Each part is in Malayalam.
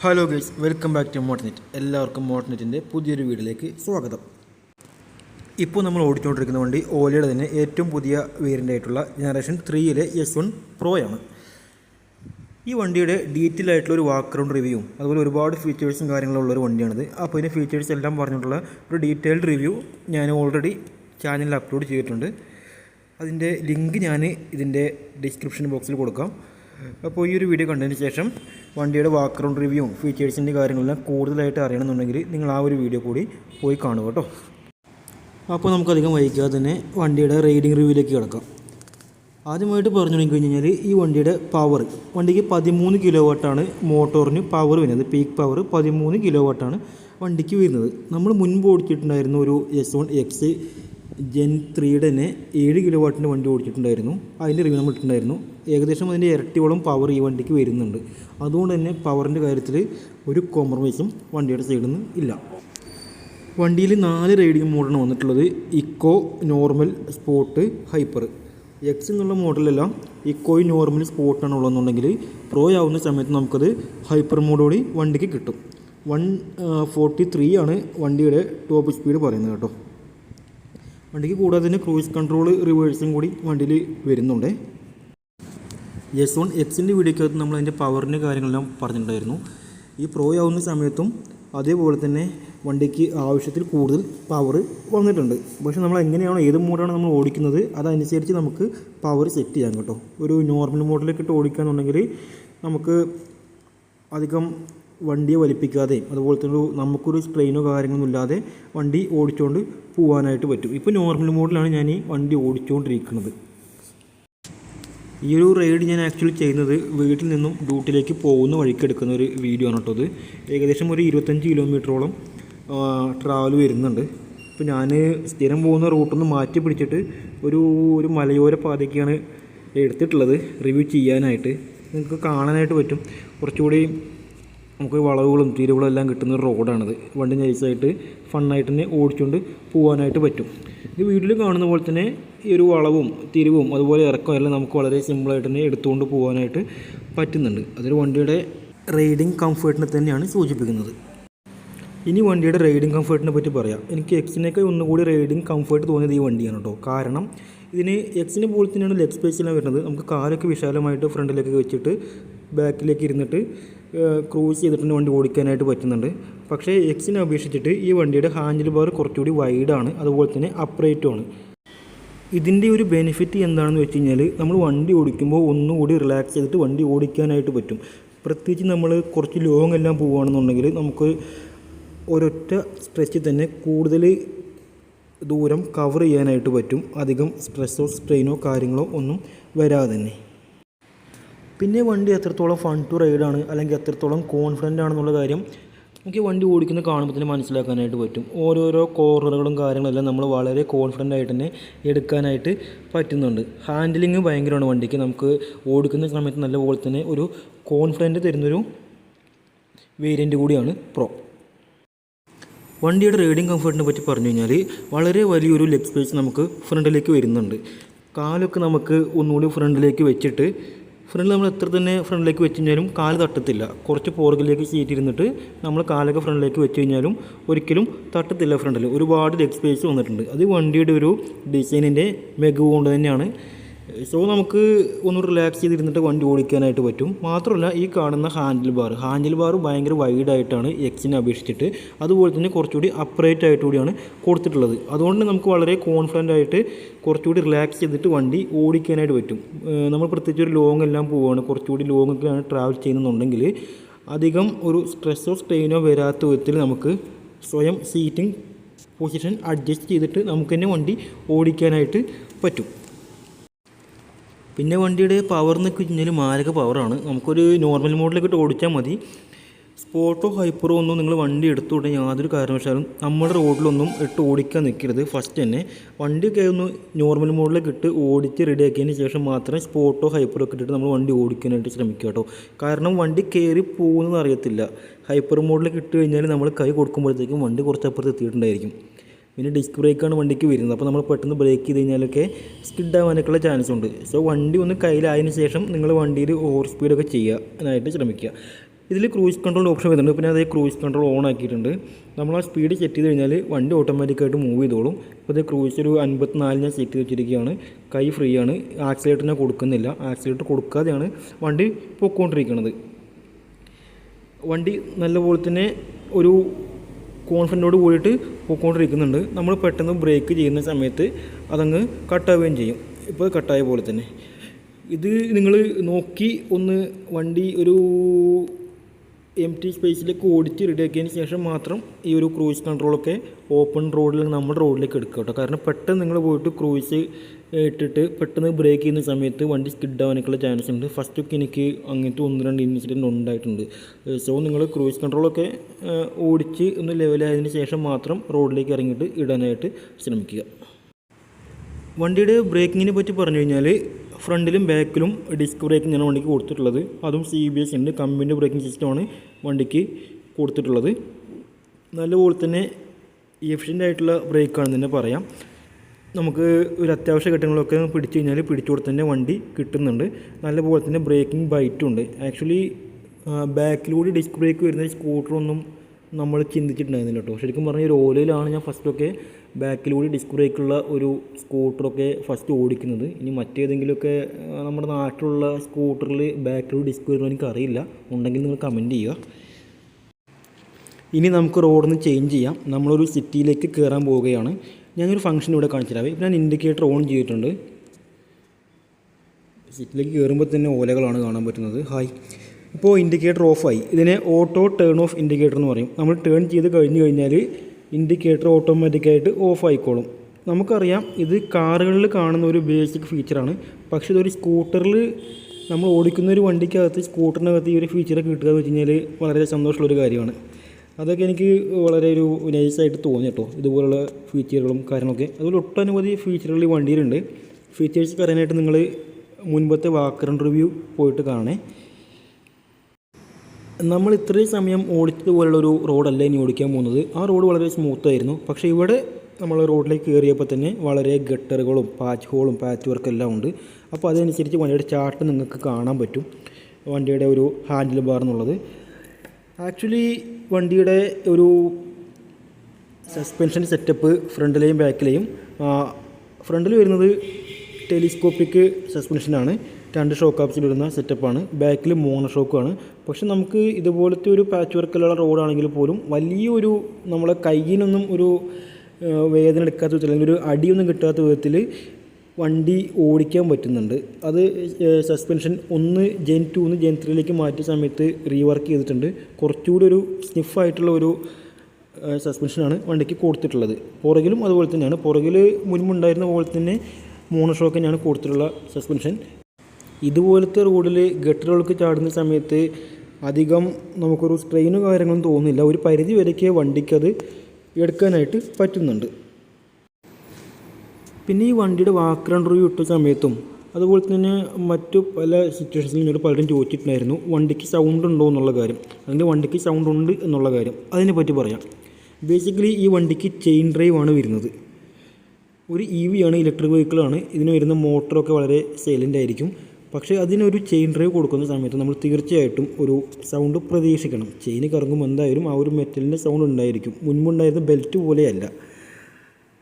Hello guys welcome back to Motonet എല്ലാവർക്കും മോട്ടനെറ്റിന്റെ പുതിയൊരു വീഡിയോയിലേക്ക് സ്വാഗതം. ഇപ്പോൾ നമ്മൾ ഓടിച്ചുകൊണ്ടിരിക്കുന്ന വണ്ടി ഓലയുടെ തന്നെ ഏറ്റവും പുതിയ വേരിയന്റ് ആയിട്ടുള്ള ജനറേഷൻ ത്രീയിലെ എസ് വൺ പ്രോയാണ് ഈ വണ്ടിയുടെ ഡീറ്റെയിൽ ആയിട്ടുള്ള ഒരു വാക്ക് റൗണ്ട് റിവ്യൂവും അതുപോലെ ഒരുപാട് ഫീച്ചേഴ്സും കാര്യങ്ങളും ഒരു വണ്ടിയാണിത്. അപ്പോൾ ഇതിന്റെ ഫീച്ചേഴ്സ് എല്ലാം പറഞ്ഞിട്ടുള്ള ഒരു ഡീറ്റെയിൽഡ് റിവ്യൂ ഞാൻ ഓൾറെഡി ചാനലിൽ അപ്ലോഡ് ചെയ്തിട്ടുണ്ട്. അതിന്റെ ലിങ്ക് ഞാൻ ഇതിന്റെ ഡിസ്ക്രിപ്ഷൻ ബോക്സിൽ കൊടുക്കാം. അപ്പോൾ ഈ ഒരു വീഡിയോ കണ്ടതിന് ശേഷം വണ്ടിയുടെ വാക്ക് റൗണ്ട് റിവ്യൂവും ഫീച്ചേഴ്സിന്റെ കാര്യങ്ങളെല്ലാം കൂടുതലായിട്ട് അറിയണമെന്നുണ്ടെങ്കിൽ നിങ്ങൾ ആ ഒരു വീഡിയോ കൂടി പോയി കാണുക കേട്ടോ. അപ്പോൾ നമുക്കധികം വൈകാതെ തന്നെ വണ്ടിയുടെ റൈഡിംഗ് റിവ്യൂവിലേക്ക് കിടക്കാം. ആദ്യമായിട്ട് പറഞ്ഞു തുടങ്ങി കഴിഞ്ഞാൽ ഈ വണ്ടിയുടെ പവർ വണ്ടിക്ക് പതിമൂന്ന് കിലോ വാട്ടാണ് മോട്ടോറിന് പവർ വരുന്നത്. പീക്ക് പവർ പതിമൂന്ന് കിലോ വാട്ടാണ് വണ്ടിക്ക് വരുന്നത്. നമ്മൾ മുൻപ് ഓടിച്ചിട്ടുണ്ടായിരുന്ന ഒരു എസ് വൺ എക്സ് ജെൻ ത്രീയുടെ തന്നെ ഏഴ് കിലോ വാട്ടിന്റെ വണ്ടി ഓടിച്ചിട്ടുണ്ടായിരുന്നു. അതിന്റെ റിവ്യൂ നമ്മൾ ഇട്ടിട്ടുണ്ടായിരുന്നു. ഏകദേശം അതിന്റെ ഇരട്ടിയോളം പവർ ഈ വണ്ടിക്ക് വരുന്നുണ്ട്. അതുകൊണ്ട് തന്നെ പവറിന്റെ കാര്യത്തിൽ ഒരു കോംപ്രമൈസും വണ്ടിയുടെ സൈഡിൽ നിന്ന് ഇല്ല. വണ്ടിയിൽ നാല് റൈഡിംഗ് മോഡലാണ് വന്നിട്ടുള്ളത്. Eco normal sport hyper X എന്നുള്ള മോഡലെല്ലാം ഇക്കോയി നോർമൽ സ്പോർട്ടാണ് ഉള്ളതെന്നുണ്ടെങ്കിൽ പ്രോ ആവുന്ന സമയത്ത് നമുക്കത് ഹൈപ്പർ മോഡോടി വണ്ടിക്ക് കിട്ടും. വൺ ഫോർട്ടി ത്രീ ആണ് വണ്ടിയുടെ ടോപ്പ് സ്പീഡ് പറയുന്നത് കേട്ടോ. വണ്ടിക്ക് കൂടാതെ തന്നെ ക്രൂയിസ് കൺട്രോൾ റിവേഴ്സും കൂടി വണ്ടിയിൽ വരുന്നുണ്ട്. എസ് വൺ എക്സിന്റെ വീഡിയോക്കകത്ത് നമ്മൾ അതിന്റെ പവറിന്റെ കാര്യങ്ങളെല്ലാം പറഞ്ഞിട്ടുണ്ടായിരുന്നു. ഈ പ്രോ ആവുന്ന സമയത്തും അതേപോലെ തന്നെ വണ്ടിക്ക് ആവശ്യത്തിൽ കൂടുതൽ പവർ വന്നിട്ടുണ്ട്. പക്ഷേ നമ്മൾ എങ്ങനെയാണോ ഏത് മോഡാണ് നമ്മൾ ഓടിക്കുന്നത് അതനുസരിച്ച് നമുക്ക് പവർ സെറ്റ് ചെയ്യാം കേട്ടോ. ഒരു നോർമൽ മോഡലൊക്കെ ഇട്ട് ഓടിക്കുകയാണെന്നുണ്ടെങ്കിൽ നമുക്ക് അധികം വണ്ടിയെ വലിപ്പിക്കാതെയും അതുപോലെ തന്നെ നമുക്കൊരു സ്ട്രെയിനോ കാര്യങ്ങളൊന്നും ഇല്ലാതെ വണ്ടി ഓടിച്ചുകൊണ്ട് പോകാനായിട്ട് പറ്റും. ഇപ്പോൾ നോർമൽ മോഡലാണ് ഞാൻ ഈ വണ്ടി ഓടിച്ചുകൊണ്ടിരിക്കുന്നത് ഈ ഒരു റൈഡ് ഞാൻ ആക്ച്വലി ചെയ്യുന്നത് വീട്ടിൽ നിന്നും ഡ്യൂട്ടിയിലേക്ക് പോകുന്ന വഴിക്ക് എടുക്കുന്ന ഒരു വീഡിയോ ആണ് കേട്ടോ അത്. ഏകദേശം ഒരു ഇരുപത്തഞ്ച് കിലോമീറ്ററോളം ട്രാവൽ വരുന്നുണ്ട്. ഇപ്പോൾ ഞാൻ സ്ഥിരം പോകുന്ന റൂട്ടൊന്ന് മാറ്റി പിടിച്ചിട്ട് ഒരു ഒരു മലയോര പാതയ്ക്കാണ് എടുത്തിട്ടുള്ളത്. റിവ്യൂ ചെയ്യാനായിട്ട്. നിങ്ങൾക്ക് കാണാനായിട്ട് പറ്റും. കുറച്ചുകൂടി നമുക്ക് വളവുകളും തിരിവുകളും എല്ലാം കിട്ടുന്ന ഒരു റോഡാണിത്. വണ്ടി നൈസായിട്ട് ഫണ്ണായിട്ട് തന്നെ ഓടിച്ചുകൊണ്ട് പോകാനായിട്ട് പറ്റും. ഇത് വീട്ടിൽ കാണുന്ന പോലെ തന്നെ ഈ ഒരു വളവും തിരിവും അതുപോലെ ഇറക്കവും എല്ലാം നമുക്ക് വളരെ സിമ്പിളായിട്ട് തന്നെ എടുത്തുകൊണ്ട് പോകാനായിട്ട് പറ്റുന്നുണ്ട്. അതൊരു വണ്ടിയുടെ റൈഡിങ് കംഫേർട്ടിനെ തന്നെയാണ് സൂചിപ്പിക്കുന്നത്. ഇനി വണ്ടിയുടെ റൈഡിങ് കംഫേർട്ടിനെ പറ്റി പറയാം. എനിക്ക് എക്സിനേക്കാൾ ഒന്നുകൂടി റൈഡിങ് കംഫേർട്ട് തോന്നിയത് ഈ വണ്ടിയാണ് കേട്ടോ കാരണം ഇതിന് എക്സിനെ പോലെ തന്നെയാണ് ലെഗ് സ്പേസ് സ്പേസിലാണ് വരുന്നത്. നമുക്ക് കാലൊക്കെ വിശാലമായിട്ട് ഫ്രണ്ടിലേക്ക് വെച്ചിട്ട് ബാക്കിലേക്ക് ഇരുന്നിട്ട് ക്രൂസ് ചെയ്തിട്ട് വണ്ടി ഓടിക്കാനായിട്ട് പറ്റുന്നുണ്ട്. പക്ഷേ എക്സിനെ അപേക്ഷിച്ചിട്ട് ഈ വണ്ടിയുടെ ഹാൻഡിൽ ബാർ കുറച്ചുകൂടി വൈഡാണ്. അതുപോലെ തന്നെ അപ്രൈറ്റുമാണ് ഇതിന്റെ ഒരു ബെനിഫിറ്റ് എന്താണെന്ന് വെച്ച് കഴിഞ്ഞാൽ നമ്മൾ വണ്ടി ഓടിക്കുമ്പോൾ ഒന്നുകൂടി റിലാക്സ് ചെയ്തിട്ട് വണ്ടി ഓടിക്കാനായിട്ട് പറ്റും. പ്രത്യേകിച്ച് നമ്മൾ കുറച്ച് ലോങ് എല്ലാം പോവുകയാണെന്നുണ്ടെങ്കിൽ നമുക്ക് ഒരൊറ്റ സ്ട്രെച്ചിൽ തന്നെ കൂടുതൽ ദൂരം കവർ ചെയ്യാനായിട്ട് പറ്റും. അധികം സ്ട്രെസ്സോ സ്ട്രെയിനോ കാര്യങ്ങളോ ഒന്നും വരാതെ തന്നെ. പിന്നെ വണ്ടി എത്രത്തോളം ഫൺ ടു റൈഡാണ് അല്ലെങ്കിൽ എത്രത്തോളം കോൺഫിഡന്റ് ആണെന്നുള്ള കാര്യം നമുക്ക് വണ്ടി ഓടിക്കുന്ന കാണുമ്പോൾ തന്നെ മനസ്സിലാക്കാനായിട്ട് പറ്റും. ഓരോരോ കോർണറുകളും കാര്യങ്ങളെല്ലാം നമ്മൾ വളരെ കോൺഫിഡന്റ് ആയിട്ട് തന്നെ എടുക്കാനായിട്ട് പറ്റുന്നുണ്ട്. ഹാൻഡിലിങ് ഭയങ്കരമാണ് വണ്ടിക്ക്. നമുക്ക് ഓടിക്കുന്ന സമയത്ത് നല്ലപോലെ തന്നെ ഒരു കോൺഫിഡന്റ് തരുന്നൊരു വേരിയന്റ് കൂടിയാണ് പ്രോ വണ്ടിയുടെ റൈഡിങ് കംഫർട്ടിനെ പറ്റി പറഞ്ഞു കഴിഞ്ഞാൽ വളരെ വലിയൊരു ലെഗ് സ്പേസ് നമുക്ക് ഫ്രണ്ടിലേക്ക് വരുന്നുണ്ട്. കാലൊക്കെ നമുക്ക് ഒന്നുകൂടി ഫ്രണ്ടിലേക്ക് വെച്ചിട്ട് ഫ്രണ്ടിൽ നമ്മൾ എത്ര തന്നെ ഫ്രണ്ടിലേക്ക് വെച്ച് കഴിഞ്ഞാലും കാൽ തട്ടത്തില്ല. കുറച്ച് പുറകിലേക്ക് സീറ്റ് ഇരുന്നിട്ട് നമ്മൾ കാലൊക്കെ ഫ്രണ്ടിലേക്ക് വെച്ച് കഴിഞ്ഞാലും ഒരിക്കലും തട്ടത്തില്ല ഫ്രണ്ടിൽ. ഒരുപാട് ലെഗ് സ്പേസ് വന്നിട്ടുണ്ട്. അത് വണ്ടിയുടെ ഒരു ഡിസൈനിന്റെ മികവ് കൊണ്ട് തന്നെയാണ്. സോ നമുക്ക് ഒന്ന് റിലാക്സ് ചെയ്തിരുന്നിട്ട് വണ്ടി ഓടിക്കാനായിട്ട് പറ്റും. മാത്രമല്ല ഈ കാണുന്ന ഹാൻഡിൽ ബാർ ഹാൻഡിൽ ബാർ ഭയങ്കര വൈഡായിട്ടാണ് എക്സിനെ അപേക്ഷിച്ചിട്ട്. അതുപോലെ തന്നെ കുറച്ചുകൂടി അപ്രൈറ്റ് ആയിട്ട് കൂടിയാണ് കൊടുത്തിട്ടുള്ളത്. അതുകൊണ്ട് നമുക്ക് വളരെ കോൺഫിഡന്റ് ആയിട്ട് കുറച്ചുകൂടി റിലാക്സ് ചെയ്തിട്ട് വണ്ടി ഓടിക്കാനായിട്ട് പറ്റും. നമ്മൾ പ്രത്യേകിച്ച് ഒരു ലോങ് എല്ലാം പോവുകയാണ്. കുറച്ചുകൂടി ലോങ് ഒക്കെയാണ് ട്രാവൽ ചെയ്യുന്നുണ്ടെങ്കിൽ അധികം ഒരു സ്ട്രെസ്സോ സ്ട്രെയിനോ വരാത്ത വിധത്തിൽ നമുക്ക് സ്വയം സീറ്റിംഗ് പൊസിഷൻ അഡ്ജസ്റ്റ് ചെയ്തിട്ട് നമുക്ക് തന്നെ വണ്ടി ഓടിക്കാനായിട്ട് പറ്റും. പിന്നെ വണ്ടിയുടെ പവർ എന്നൊക്കെ കഴിഞ്ഞാൽ മാരക പവറാണ് നമുക്കൊരു നോർമൽ മോഡിലൊക്കെ ഇട്ട് ഓടിച്ചാൽ മതി. സ്പോർട്ടോ ഹൈപ്പറോ ഒന്നും നിങ്ങൾ വണ്ടി എടുത്തുകൊണ്ട് യാതൊരു കാരണവശാലും നമ്മുടെ റോഡിലൊന്നും ഇട്ട് ഓടിക്കാൻ നിൽക്കരുത് ഫസ്റ്റ് തന്നെ വണ്ടിയൊക്കെ ഒന്ന് നോർമൽ മോഡിലേക്ക് ഇട്ട് ഓടിച്ച് റെഡിയാക്കിയതിന് ശേഷം മാത്രമേ സ്പോർട്ടോ ഹൈപ്പറോ ഒക്കെ ഇട്ടിട്ട് നമ്മൾ വണ്ടി ഓടിക്കാനായിട്ട് ശ്രമിക്കുക കേട്ടോ. കാരണം വണ്ടി കയറി പോകുന്നതെന്ന് അറിയത്തില്ല ഹൈപ്പർ മോഡിലേക്ക് ഇട്ട് കഴിഞ്ഞാൽ നമ്മൾ കൈ കൊടുക്കുമ്പോഴത്തേക്കും വണ്ടി കുറച്ച് അപ്പുറത്ത് എത്തിയിട്ടുണ്ടായിരിക്കും. പിന്നെ ഡിസ്ക് ബ്രേക്കാണ് വണ്ടിക്ക് വരുന്നത്. അപ്പോൾ നമ്മൾ പെട്ടെന്ന് ബ്രേക്ക് ചെയ്ത് കഴിഞ്ഞാലൊക്കെ സ്കിഡ് ആവാനൊക്കെയുള്ള ചാൻസ് ഉണ്ട്. സോ വണ്ടി ഒന്ന് കയ്യിലായതിനു ശേഷം നിങ്ങൾ വണ്ടിയിൽ ഓവർ സ്പീഡൊക്കെ ചെയ്യാനായിട്ട് ശ്രമിക്കുക. ഇതിൽ ക്രൂസ് കൺട്രോൾ ഓപ്ഷൻ വരുന്നുണ്ട്. പിന്നെ അതേ ക്രൂസ് കൺട്രോൾ ഓൺ ആക്കിയിട്ടുണ്ട്. നമ്മൾ ആ സ്പീഡ് സെറ്റ് ചെയ്ത് കഴിഞ്ഞാൽ വണ്ടി ഓട്ടോമാറ്റിക്കായിട്ട് മൂവ് ചെയ്തോളും. അപ്പോൾ ഇത് ക്രൂസ് ഒരു അൻപത്തിനാലിന് ഞാൻ സെറ്റ് ചെയ്ത് വെച്ചിരിക്കുകയാണ്. കൈ ഫ്രീ ആണ്. ആക്സിലേറ്റർ ഞാൻ കൊടുക്കുന്നില്ല. ആക്സിലേറ്റർ കൊടുക്കാതെയാണ് വണ്ടി പൊക്കോണ്ടിരിക്കുന്നത് വണ്ടി നല്ലപോലെ തന്നെ ഒരു കോൺഫിഡന്റോട് കൂടിയിട്ട് പോയിക്കൊണ്ടിരിക്കുന്നുണ്ട്. നമ്മൾ പെട്ടെന്ന് ബ്രേക്ക് ചെയ്യുന്ന സമയത്ത് അതങ്ങ് കട്ടാവുകയും ചെയ്യും. ഇപ്പോൾ കട്ടായ പോലെ തന്നെ. ഇത് നിങ്ങൾ നോക്കി ഒന്ന് വണ്ടി ഒരു എം ടി സ്പേസിലേക്ക് ഓടിച്ച് റെഡിയാക്കിയതിന് ശേഷം മാത്രം ഈ ഒരു ക്രൂയിസ് കൺട്രോളൊക്കെ ഓപ്പൺ റോഡിൽ നമ്മുടെ റോഡിലേക്ക് എടുക്കുക കേട്ടോ. കാരണം പെട്ടെന്ന് നിങ്ങൾ പോയിട്ട് ക്രൂയിസ് ഇട്ടിട്ട് പെട്ടെന്ന് ബ്രേക്ക് ചെയ്യുന്ന സമയത്ത് വണ്ടി സ്കിഡ് ആവാനൊക്കെയുള്ള ചാൻസ് ഉണ്ട്. ഫസ്റ്റ് ഒക്കെ എനിക്ക് അങ്ങനത്തെ ഒന്ന് രണ്ട് ഇൻസിഡന്റ് ഉണ്ടായിട്ടുണ്ട്. സോ നിങ്ങൾ ക്രൂയിസ് കൺട്രോളൊക്കെ ഓടിച്ച് ഒന്ന് ലെവലായതിന് ശേഷം മാത്രം റോഡിലേക്ക് ഇറങ്ങിയിട്ട് ഇടാനായിട്ട് ശ്രമിക്കുക. വണ്ടിയുടെ ബ്രേക്കിങ്ങിനെ പറ്റി പറഞ്ഞു കഴിഞ്ഞാൽ ഫ്രണ്ടിലും ബാക്കിലും ഡിസ്ക് ബ്രേക്കിംഗ് ആണ് വണ്ടിക്ക് കൊടുത്തിട്ടുള്ളത്. അതും സി ബി എസ് ഉണ്ട്. കമ്പനിന്റെ ബ്രേക്കിംഗ് സിസ്റ്റമാണ് വണ്ടിക്ക് കൊടുത്തിട്ടുള്ളത്. നല്ലപോലെ തന്നെ എഫിഷ്യന്റ് ആയിട്ടുള്ള ബ്രേക്കാണെന്ന് തന്നെ പറയാം. നമുക്ക് ഒരു അത്യാവശ്യ ഘട്ടങ്ങളൊക്കെ പിടിച്ചു കഴിഞ്ഞാൽ പിടിച്ചു കൊടുത്തന്നെ വണ്ടി കിട്ടുന്നുണ്ട്. നല്ലപോലെ തന്നെ ബ്രേക്കിംഗ് ബൈറ്റും ഉണ്ട്. ആക്ച്വലി ബാക്കിലൂടെ ഡിസ്ക് ബ്രേക്ക് വരുന്ന സ്കൂട്ടറൊന്നും നമ്മൾ ചിന്തിച്ചിട്ടുണ്ടായിരുന്നില്ല കേട്ടോ ശരിക്കും പറഞ്ഞാൽ ഒരു ഓലയിലാണ് ഞാൻ ഫസ്റ്റൊക്കെ ബാക്കിലൂടെ ഡിസ്ക് ബ്രേക്കുള്ള ഒരു സ്കൂട്ടറൊക്കെ ഫസ്റ്റ് ഓടിക്കുന്നത്. ഇനി മറ്റേതെങ്കിലുമൊക്കെ നമ്മുടെ നാട്ടിലുള്ള സ്കൂട്ടറിൽ ബാക്കിലൂടെ ഡിസ്ക് വരുന്നത് എനിക്കറിയില്ല. ഉണ്ടെങ്കിൽ നിങ്ങൾ കമന്റ് ചെയ്യുക. ഇനി നമുക്ക് റോഡിൽ നിന്ന് ചേഞ്ച് ചെയ്യാം. നമ്മളൊരു സിറ്റിയിലേക്ക് കയറാൻ പോവുകയാണ്. ഞാനൊരു ഫംഗ്ഷൻ ഇവിടെ കാണിച്ചിട്ടാവേ ഞാൻ ഇൻഡിക്കേറ്റർ ഓൺ ചെയ്തിട്ടുണ്ട്. സിറ്റിയിലേക്ക് കയറുമ്പോൾ തന്നെ ഓലകളാണ് കാണാൻ പറ്റുന്നത്. ഹായ് ഇപ്പോൾ ഇൻഡിക്കേറ്റർ ഓഫായി ഇതിനെ ഓട്ടോ ടേൺ ഓഫ് ഇൻഡിക്കേറ്റർ എന്ന് പറയും. നമ്മൾ ടേൺ ചെയ്ത് കഴിഞ്ഞ് കഴിഞ്ഞാൽ ഇൻഡിക്കേറ്റർ ഓട്ടോമാറ്റിക്കായിട്ട് ഓഫ് ആയിക്കോളും. നമുക്കറിയാം ഇത് കാറുകളിൽ കാണുന്ന ഒരു ബേസിക് ഫീച്ചറാണ് പക്ഷേ ഇതൊരു സ്കൂട്ടറിൽ നമ്മൾ ഓടിക്കുന്ന ഒരു വണ്ടിക്കകത്ത് സ്കൂട്ടറിനകത്ത് ഈ ഒരു ഫീച്ചർ കിട്ടുക എന്ന് വെച്ച് കഴിഞ്ഞാൽ വളരെ സന്തോഷമുള്ളൊരു കാര്യമാണ്. അതൊക്കെ എനിക്ക് വളരെ ഒരു നൈസായിട്ട് തോന്നി കേട്ടോ. ഇതുപോലുള്ള ഫീച്ചറുകളും കാര്യങ്ങളൊക്കെ. അതുപോലെ ഒട്ടനവധി ഫീച്ചറുകൾ ഈ വണ്ടിയിലുണ്ട്. ഫീച്ചേഴ്സ് പറയാനായിട്ട് നിങ്ങൾ മുൻപത്തെ വാക്കറൻ റിവ്യൂ പോയിട്ട് കാണണേ. നമ്മൾ ഇത്രയും സമയം ഓടിച്ചത് ഒരു റോഡല്ല ഇനി ഓടിക്കാൻ പോകുന്നത്. ആ റോഡ് വളരെ സ്മൂത്തായിരുന്നു. പക്ഷേ ഇവിടെ നമ്മൾ റോഡിലേക്ക് കയറിയപ്പോൾ തന്നെ വളരെ ഗട്ടറുകളും പാച്ച് ഹോളും പാച്ച് വർക്കും എല്ലാം ഉണ്ട്. അപ്പോൾ അതനുസരിച്ച് വണ്ടിയുടെ ചാർട്ട് നിങ്ങൾക്ക് കാണാൻ പറ്റും. വണ്ടിയുടെ ഒരു ഹാൻഡിൽ ബാർ എന്നുള്ളത്. ആക്ച്വലി വണ്ടിയുടെ ഒരു സസ്പെൻഷൻ സെറ്റപ്പ് ഫ്രണ്ടിലെയും ബാക്കിലെയും ഫ്രണ്ടിൽ വരുന്നത് ടെലിസ്കോപ്പിക് സസ്പെൻഷനാണ്. രണ്ട് ഷോക്ക് ആപ്സിൽ വരുന്ന സെറ്റപ്പാണ് ബാക്കിൽ മൂന്ന് ഷോക്കാണ് പക്ഷെ നമുക്ക് ഇതുപോലത്തെ ഒരു പാച്ച് വർക്കിലുള്ള റോഡാണെങ്കിൽ പോലും വലിയൊരു നമ്മളെ കയ്യിനൊന്നും ഒരു വേദന എടുക്കാത്ത വിധത്തിൽ അല്ലെങ്കിൽ ഒരു അടിയൊന്നും കിട്ടാത്ത വിധത്തിൽ വണ്ടി ഓടിക്കാൻ പറ്റുന്നുണ്ട്. അത് സസ്പെൻഷൻ ഒന്ന് ജെൻ ടൂന്ന് ജെൻ ത്രീയിലേക്ക് മാറ്റിയ സമയത്ത് റീവർക്ക് ചെയ്തിട്ടുണ്ട്. കുറച്ചുകൂടി ഒരു സ്നിഫായിട്ടുള്ള ഒരു സസ്പെൻഷനാണ് വണ്ടിക്ക് കൊടുത്തിട്ടുള്ളത്. പുറകിലും അതുപോലെ തന്നെയാണ്. പുറകിൽ മുൻപുണ്ടായിരുന്ന പോലെ തന്നെ മൂന്ന് ഷോക്ക് തന്നെയാണ് കൊടുത്തിട്ടുള്ള സസ്പെൻഷൻ ഇതുപോലത്തെ റോഡിൽ ഗട്ടറുകൾക്ക് ചാടുന്ന സമയത്ത് അധികം നമുക്കൊരു സ്ട്രെയിനും കാര്യങ്ങളും തോന്നുന്നില്ല. ഒരു പരിധി വരെയൊക്കെ വണ്ടിക്കത് എടുക്കാനായിട്ട് പറ്റുന്നുണ്ട്. പിന്നെ ഈ വണ്ടിയുടെ വാക്കറൺ റിവ്യൂ ഇട്ട സമയത്തും അതുപോലെ തന്നെ മറ്റു പല സിറ്റുവേഷൻസിലും എന്നോട് പലരും ചോദിച്ചിട്ടുണ്ടായിരുന്നു. വണ്ടിക്ക് സൗണ്ട് ഉണ്ടോ എന്നുള്ള കാര്യം. അല്ലെങ്കിൽ വണ്ടിക്ക് സൗണ്ട് ഉണ്ട് എന്നുള്ള കാര്യം. അതിനെ പറ്റി പറയാം. ബേസിക്കലി ഈ വണ്ടിക്ക് ചെയിൻ ഡ്രൈവ് ആണ് വരുന്നത്. ഒരു ഇ വി ആണ് ഇലക്ട്രിക് വെഹിക്കിളാണ് ഇതിന് വരുന്ന മോട്ടറൊക്കെ വളരെ സൈലന്റ് ആയിരിക്കും. പക്ഷേ അതിനൊരു ചെയിൻ ഡ്രൈവ് കൊടുക്കുന്ന സമയത്ത് നമ്മൾ തീർച്ചയായിട്ടും ഒരു സൗണ്ട് പ്രതീക്ഷിക്കണം. ചെയിൻ കറങ്ങുമ്പോൾ എന്തായാലും ആ ഒരു മെറ്റലിന്റെ സൗണ്ട് ഉണ്ടായിരിക്കും. മുൻപുണ്ടായിരുന്ന ബെൽറ്റ് പോലെയല്ല.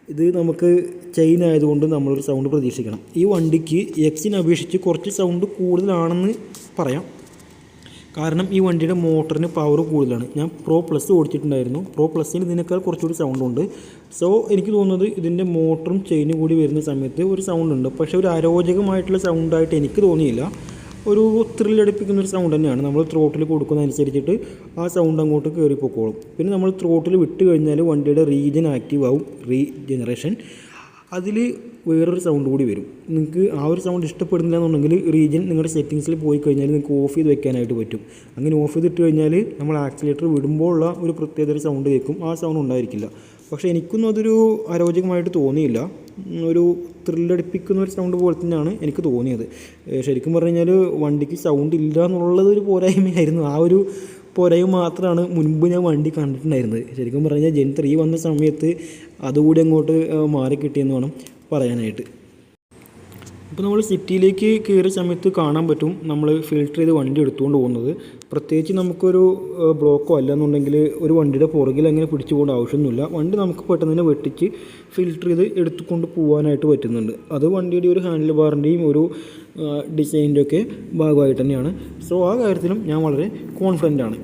ഇത് നമുക്ക് ചെയിൻ ആയതുകൊണ്ട് നമ്മളൊരു സൗണ്ട് പ്രതീക്ഷിക്കണം. ഈ വണ്ടിക്ക് എക്സിനെ അപേക്ഷിച്ച് കുറച്ച് സൗണ്ട് കൂടുതലാണെന്ന് പറയാം. കാരണം ഈ വണ്ടിയുടെ മോട്ടറിന് പവർ കൂടുതലാണ്. ഞാൻ പ്രോ പ്ലസ് ഓടിച്ചിട്ടുണ്ടായിരുന്നു. പ്രോ പ്ലസ്സിന് ഇതിനേക്കാൾ കുറച്ചുകൂടി സൗണ്ടുണ്ട് സോ എനിക്ക് തോന്നുന്നത് ഇതിന്റെ മോട്ടറും ചെയിനും കൂടി വരുന്ന സമയത്ത് ഒരു സൗണ്ട് ഉണ്ട്. പക്ഷേ ഒരു അരോചകമായിട്ടുള്ള സൗണ്ടായിട്ട് എനിക്ക് തോന്നിയില്ല. ഒരു ത്രില്ലടിപ്പിക്കുന്ന ഒരു സൗണ്ട് തന്നെയാണ്. നമ്മൾ ത്രോട്ടിൽ കൊടുക്കുന്നതനുസരിച്ചിട്ട് ആ സൗണ്ട് അങ്ങോട്ട് കയറിപ്പോക്കോളും പിന്നെ നമ്മൾ ത്രോട്ടിൽ വിട്ട് കഴിഞ്ഞാൽ വണ്ടിയുടെ റീജൻ ആക്റ്റീവ് ആവും. റീ ജനറേഷൻ അതിൽ വേറൊരു സൗണ്ട് കൂടി വരും. നിങ്ങൾക്ക് ആ ഒരു സൗണ്ട് ഇഷ്ടപ്പെടുന്നില്ല എന്നുണ്ടെങ്കിൽ റീജിയൻ നിങ്ങളുടെ സെറ്റിങ്സിൽ പോയി കഴിഞ്ഞാൽ നിങ്ങൾക്ക് ഓഫ് ചെയ്ത് വെക്കാനായിട്ട് പറ്റും. അങ്ങനെ ഓഫ് ചെയ്തിട്ട് കഴിഞ്ഞാൽ നമ്മൾ ആക്സിലേറ്റർ വിടുമ്പോഴുള്ള ഒരു പ്രത്യേക ഒരു സൗണ്ട് കേൾക്കും. ആ സൗണ്ട് ഉണ്ടായിരിക്കില്ല. പക്ഷേ എനിക്കൊന്നും അതൊരു അരോചകമായിട്ട് തോന്നിയില്ല. ഒരു ത്രില്ലടിപ്പിക്കുന്ന ഒരു സൗണ്ട് പോലെ തന്നെയാണ് എനിക്ക് തോന്നിയത്. ശരിക്കും പറഞ്ഞു കഴിഞ്ഞാൽ വണ്ടിക്ക് സൗണ്ട് ഇല്ല എന്നുള്ളത് ഒരു പോരായ്മയായിരുന്നു. ആ ഒരു പോരായ്മ മാത്രമാണ് മുൻപ് ഞാൻ വണ്ടി കണ്ടിട്ടുണ്ടായിരുന്നത്. ശരിക്കും പറഞ്ഞാൽ ജെൻ ത്രീ വന്ന സമയത്ത് അതുകൂടി അങ്ങോട്ട് മാറി കിട്ടിയെന്ന് വേണം പറയാനായിട്ട്. അപ്പോൾ നമ്മൾ സിറ്റിയിലേക്ക് കയറിയ സമയത്ത് കാണാൻ പറ്റും നമ്മൾ ഫിൽറ്റർ ചെയ്ത് വണ്ടി എടുത്തുകൊണ്ട് പോകുന്നത്. പ്രത്യേകിച്ച് നമുക്കൊരു ബ്ലോക്കോ അല്ലെന്നുണ്ടെങ്കിൽ ഒരു വണ്ടിയുടെ പുറകിൽ അങ്ങനെ പിടിച്ചു പോകേണ്ട ആവശ്യമൊന്നുമില്ല. വണ്ടി നമുക്ക് പെട്ടെന്ന് തന്നെ വെട്ടിച്ച് ഫിൽറ്റർ ചെയ്ത് എടുത്തുകൊണ്ട് പോകാനായിട്ട് പറ്റുന്നുണ്ട്. അത് വണ്ടിയുടെ ഒരു ഹാൻഡിൽ ബാറിന്റെയും ഒരു ഡിസൈനിന്റെയൊക്കെ ഭാഗമായിട്ട് തന്നെയാണ്. സോ ആ കാര്യത്തിലും ഞാൻ വളരെ കോൺഫിഡന്റ് ആണ്.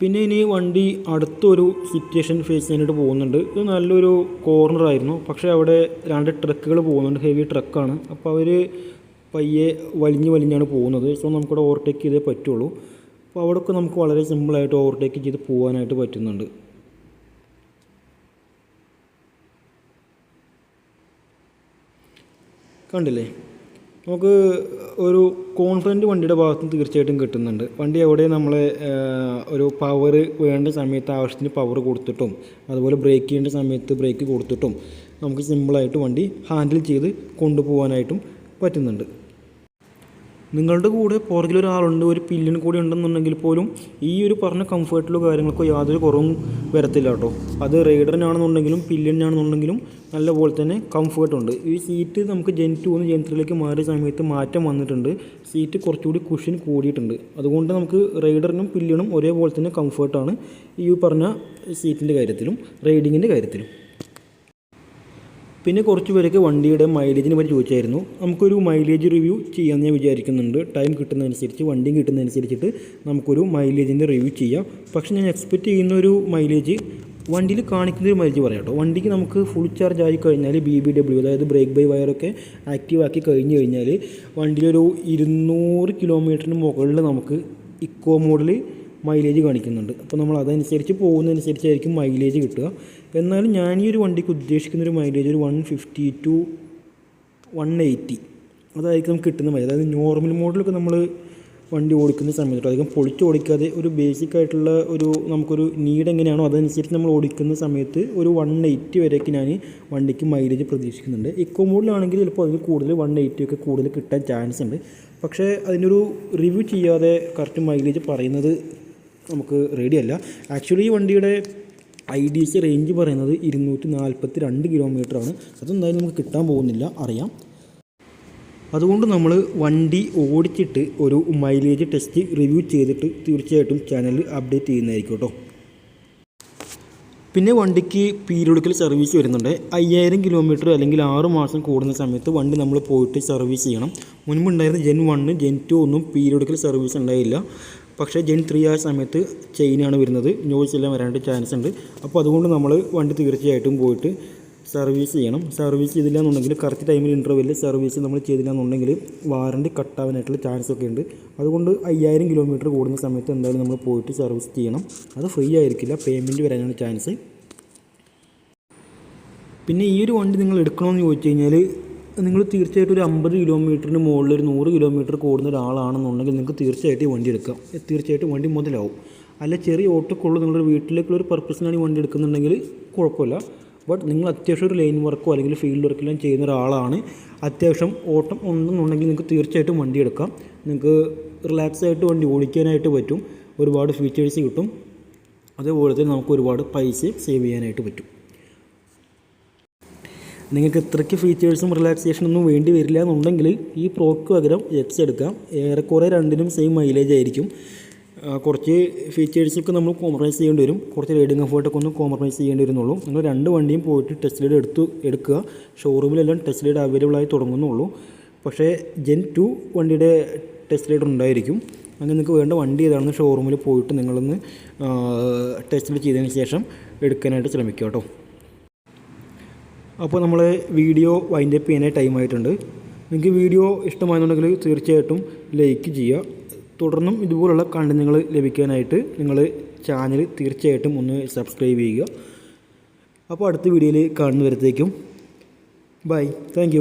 പിന്നെ ഇനി വണ്ടി അടുത്തൊരു സിറ്റുവേഷൻ ഫേസ് ചെയ്യാനായിട്ട് പോകുന്നുണ്ട്. ഇത് നല്ലൊരു കോർണർ ആയിരുന്നു. പക്ഷേ അവിടെ രണ്ട് ട്രക്കുകൾ പോകുന്നുണ്ട്. ഹെവി ട്രക്കാണ് അപ്പോൾ അവർ പയ്യെ വലിഞ്ഞ് വലിഞ്ഞാണ് പോകുന്നത്. സോ നമുക്കിവിടെ ഓവർടേക്ക് ചെയ്തേ പറ്റുള്ളൂ. അപ്പോൾ അവിടെയൊക്കെ നമുക്ക് വളരെ സിമ്പിളായിട്ട് ഓവർടേക്ക് ചെയ്ത് പോകാനായിട്ട് പറ്റുന്നുണ്ട്. കണ്ടില്ലേ? നമുക്ക് ഒരു കോൺഫിഡന്റ് വണ്ടിയുടെ ഭാഗത്ത് നിന്ന് തീർച്ചയായിട്ടും കിട്ടുന്നുണ്ട്. വണ്ടി എവിടെ നമ്മൾ ഒരു പവർ വേണ്ട സമയത്ത് ആവശ്യത്തിന് പവർ കൊടുത്തിട്ടും അതുപോലെ ബ്രേക്ക് ചെയ്യേണ്ട സമയത്ത് ബ്രേക്ക് കൊടുത്തിട്ടും നമുക്ക് സിമ്പിളായിട്ട് വണ്ടി ഹാൻഡിൽ ചെയ്ത് കൊണ്ടുപോകാനായിട്ടും പറ്റുന്നുണ്ട്. നിങ്ങളുടെ കൂടെ പുറകിൽ ഒരാളുണ്ട് ഒരു പില്ലിന് കൂടി ഉണ്ടെന്നുണ്ടെങ്കിൽ പോലും ഈ ഒരു പറഞ്ഞ കംഫർട്ടിലോ കാര്യങ്ങൾക്കോ യാതൊരു കുറവും വരത്തില്ല കേട്ടോ. അത് റൈഡറിനാണെന്നുണ്ടെങ്കിലും പില്ലിനാണെന്നുണ്ടെങ്കിലും നല്ല പോലെ തന്നെ കംഫർട്ട് ഉണ്ട്. ഈ സീറ്റ് നമുക്ക് ജെൻ ടു നിന്ന് ജെൻ ത്രീയിലേക്ക് മാറിയ സമയത്ത് മാറ്റം വന്നിട്ടുണ്ട്. സീറ്റ് കുറച്ചുകൂടി കുഷൻ കൂടിയിട്ടുണ്ട്. അതുകൊണ്ട് നമുക്ക് റൈഡറിനും പില്ലിനും ഒരേപോലെ തന്നെ കംഫർട്ടാണ് ഈ പറഞ്ഞ സീറ്റിന്റെ കാര്യത്തിലും റൈഡിങ്ങിന്റെ കാര്യത്തിലും. പിന്നെ കുറച്ച് പേരൊക്കെ വണ്ടിയുടെ മൈലേജിനെ പറ്റി ചോദിച്ചായിരുന്നു. നമുക്കൊരു മൈലേജ് റിവ്യൂ ചെയ്യാമെന്ന് ഞാൻ വിചാരിക്കുന്നുണ്ട്. ടൈം കിട്ടുന്നതനുസരിച്ച് വണ്ടിയും കിട്ടുന്നതനുസരിച്ചിട്ട് നമുക്കൊരു മൈലേജിന്റെ റിവ്യൂ ചെയ്യാം. പക്ഷേ ഞാൻ എക്സ്പെക്റ്റ് ചെയ്യുന്ന ഒരു മൈലേജ് വണ്ടിയിൽ കാണിക്കുന്ന ഒരു മൈലേജ് പറയാം കേട്ടോ. വണ്ടിക്ക് നമുക്ക് ഫുൾ ചാർജ് ആയി കഴിഞ്ഞാൽ ബി ബി ഡബ്ല്യു അതായത് ബ്രേക്ക് ബൈ വയറൊക്കെ ആക്റ്റീവ് ആക്കി കഴിഞ്ഞ് കഴിഞ്ഞാൽ വണ്ടിയിലൊരു ഇരുന്നൂറ് കിലോമീറ്ററിന് മുകളിൽ നമുക്ക് ഇക്കോ മോഡിൽ മൈലേജ് കാണിക്കുന്നുണ്ട്. അപ്പോൾ നമ്മൾ അതനുസരിച്ച് പോകുന്നതനുസരിച്ചായിരിക്കും മൈലേജ് കിട്ടുക. എന്നാലും ഞാൻ ഈ ഒരു വണ്ടിക്ക് ഉദ്ദേശിക്കുന്ന ഒരു മൈലേജ് ഒരു one fifty to one eighty അതായിരിക്കും നമുക്ക് കിട്ടുന്ന മൈലേജ്. അതായത് നോർമൽ മോഡലൊക്കെ നമ്മൾ വണ്ടി ഓടിക്കുന്ന സമയത്ത് അധികം പൊളിച്ച് ഓടിക്കാതെ ഒരു ബേസിക് ആയിട്ടുള്ള ഒരു നമുക്കൊരു നീഡ് എങ്ങനെയാണോ അതനുസരിച്ച് നമ്മൾ ഓടിക്കുന്ന സമയത്ത് ഒരു വൺ എയ്റ്റി വരെയൊക്കെ ഞാൻ വണ്ടിക്ക് മൈലേജ് പ്രതീക്ഷിക്കുന്നുണ്ട്. ഇക്കോ മോഡിലാണെങ്കിൽ ചിലപ്പോൾ അതിന് കൂടുതൽ വൺ എയ്റ്റി ഒക്കെ കൂടുതൽ കിട്ടാൻ ചാൻസ് ഉണ്ട്. പക്ഷേ അതിനൊരു റിവ്യൂ ചെയ്യാതെ കറക്റ്റ് മൈലേജ് പറയുന്നത് നമുക്ക് റേഡിയല്ല ആക്ച്വലി ഈ വണ്ടിയുടെ ഐ ഡി സി റേഞ്ച് പറയുന്നത് ഇരുന്നൂറ്റി നാൽപ്പത്തി രണ്ട് കിലോമീറ്ററാണ് അതെന്തായാലും നമുക്ക് കിട്ടാൻ പോകുന്നില്ല. അറിയാം. അതുകൊണ്ട് നമ്മൾ വണ്ടി ഓടിച്ചിട്ട് ഒരു മൈലേജ് ടെസ്റ്റ് റിവ്യൂ ചെയ്തിട്ട് തീർച്ചയായിട്ടും ചാനൽ അപ്ഡേറ്റ് ചെയ്യുന്നതായിരിക്കും കേട്ടോ പിന്നെ വണ്ടിക്ക് പീരിയോഡിക്കൽ സർവീസ് വരുന്നുണ്ട്. അയ്യായിരം കിലോമീറ്റർ അല്ലെങ്കിൽ ആറ് മാസം കൂടുന്ന സമയത്ത് വണ്ടി നമ്മൾ പോയിട്ട് സർവീസ് ചെയ്യണം. മുൻപുണ്ടായിരുന്ന ജെൻ വണ്ണ് ജെൻ ടു ഒന്നും പീരിയോഡിക്കൽ സർവീസ് ഉണ്ടായില്ല. പക്ഷേ ജെൻ ത്രീ ആ സമയത്ത് ചെയിനാണ് വരുന്നത്. നോയ്സ് എല്ലാം വരാനായിട്ട് ചാൻസ് ഉണ്ട് അപ്പോൾ അതുകൊണ്ട് നമ്മൾ വണ്ടി തീർച്ചയായിട്ടും പോയിട്ട് സർവീസ് ചെയ്യണം. സർവീസ് ചെയ്തില്ല എന്നുണ്ടെങ്കിൽ കറക്റ്റ് ടൈമിൽ ഇന്റർവെല്ലിൽ സർവീസ് നമ്മൾ ചെയ്തില്ല എന്നുണ്ടെങ്കിൽ വാറണ്ടി കട്ടാവാനായിട്ടുള്ള ചാൻസ് ഒക്കെ ഉണ്ട്. അതുകൊണ്ട് അയ്യായിരം കിലോമീറ്റർ കൂടുന്ന സമയത്ത് എന്തായാലും നമ്മൾ പോയിട്ട് സർവീസ് ചെയ്യണം. അത് ഫ്രീ ആയിരിക്കില്ല. പേയ്മെന്റ് വരാനാണ് ചാൻസ് പിന്നെ ഈ ഒരു വണ്ടി നിങ്ങൾ എടുക്കണമെന്ന് ചോദിച്ചു കഴിഞ്ഞാൽ നിങ്ങൾ തീർച്ചയായിട്ടും ഒരു അമ്പത് കിലോമീറ്ററിന് മുകളിൽ ഒരു നൂറ് കിലോമീറ്റർ കൂടുന്ന ഒരാളാണെന്നുണ്ടെങ്കിൽ നിങ്ങൾക്ക് തീർച്ചയായിട്ടും വണ്ടി എടുക്കാം. തീർച്ചയായിട്ടും വണ്ടി മുതലാവും. അല്ല ചെറിയ ഓട്ടോക്കുള്ളൂ. നിങ്ങളുടെ വീട്ടിലേക്കുള്ള ഒരു പർപ്പസിനാണ് വണ്ടി എടുക്കുന്നുണ്ടെങ്കിൽ കുഴപ്പമില്ല. ബട്ട് നിങ്ങൾ അത്യാവശ്യം ഒരു ലൈൻ വർക്കോ അല്ലെങ്കിൽ ഫീൽഡ് വർക്കെല്ലാം ചെയ്യുന്ന ഒരാളാണ്. അത്യാവശ്യം ഓട്ടം ഉണ്ടെന്നുണ്ടെങ്കിൽ നിങ്ങൾക്ക് തീർച്ചയായിട്ടും വണ്ടി എടുക്കാം. നിങ്ങൾക്ക് റിലാക്സ് ആയിട്ട് വണ്ടി ഓടിക്കാനായിട്ട് പറ്റും. ഒരുപാട് ഫീച്ചേഴ്സ് കിട്ടും. അതേപോലെ തന്നെ നമുക്ക് ഒരുപാട് പൈസ സേവ് ചെയ്യാനായിട്ട് പറ്റും. നിങ്ങൾക്ക് ഇത്രയ്ക്ക് ഫീച്ചേഴ്സും റിലാക്സേഷനും ഒന്നും വേണ്ടി വരില്ല എന്നുണ്ടെങ്കിൽ ഈ പ്രോക്ക് പകരം എക്സ് എടുക്കാം. ഏറെക്കുറെ രണ്ടിനും സെയിം മൈലേജ് ആയിരിക്കും. കുറച്ച് ഫീച്ചേഴ്സൊക്കെ നമ്മൾ കോംപ്രമൈസ് ചെയ്യേണ്ടി വരും. കുറച്ച് റൈഡിങ് എഫേർട്ടൊക്കെ ഒന്ന് കോംപ്രമൈസ് ചെയ്യേണ്ടി വരുന്നുള്ളൂ. നിങ്ങൾ രണ്ട് വണ്ടിയും പോയിട്ട് ടെസ്റ്റ് റൈഡ് എടുത്ത് എടുക്കുക. ഷോറൂമിലെല്ലാം ടെസ്റ്റ് റൈഡ് അവൈലബിൾ ആയി തുടങ്ങുന്നുള്ളൂ. പക്ഷേ ജെൻ ടു വണ്ടിയുടെ ടെസ്റ്റ് ലൈഡ് ഉണ്ടായിരിക്കും. അങ്ങനെ നിങ്ങൾക്ക് വേണ്ട വണ്ടി ഏതാണെന്ന് ഷോറൂമിൽ പോയിട്ട് നിങ്ങളൊന്ന് ടെസ്റ്റ് ചെയ്തതിന് ശേഷം എടുക്കാനായിട്ട് ശ്രമിക്കുക കേട്ടോ. അപ്പോൾ നമ്മൾ വീഡിയോ വൈൻഡ് അപ്പ് ചെയ്യാനായി ടൈം ആയിട്ടുണ്ട്. നിങ്ങൾക്ക് വീഡിയോ ഇഷ്ടമായിരുന്നുണ്ടെങ്കിൽ തീർച്ചയായിട്ടും ലൈക്ക് ചെയ്യുക. തുടർന്നും ഇതുപോലുള്ള കണ്ടന്റുകൾ ലഭിക്കാനായിട്ട് നിങ്ങൾ ചാനൽ തീർച്ചയായിട്ടും ഒന്ന് സബ്സ്ക്രൈബ് ചെയ്യുക. അപ്പോൾ അടുത്ത വീഡിയോയിൽ കാണുന്നവരത്തേക്കും ബൈ താങ്ക്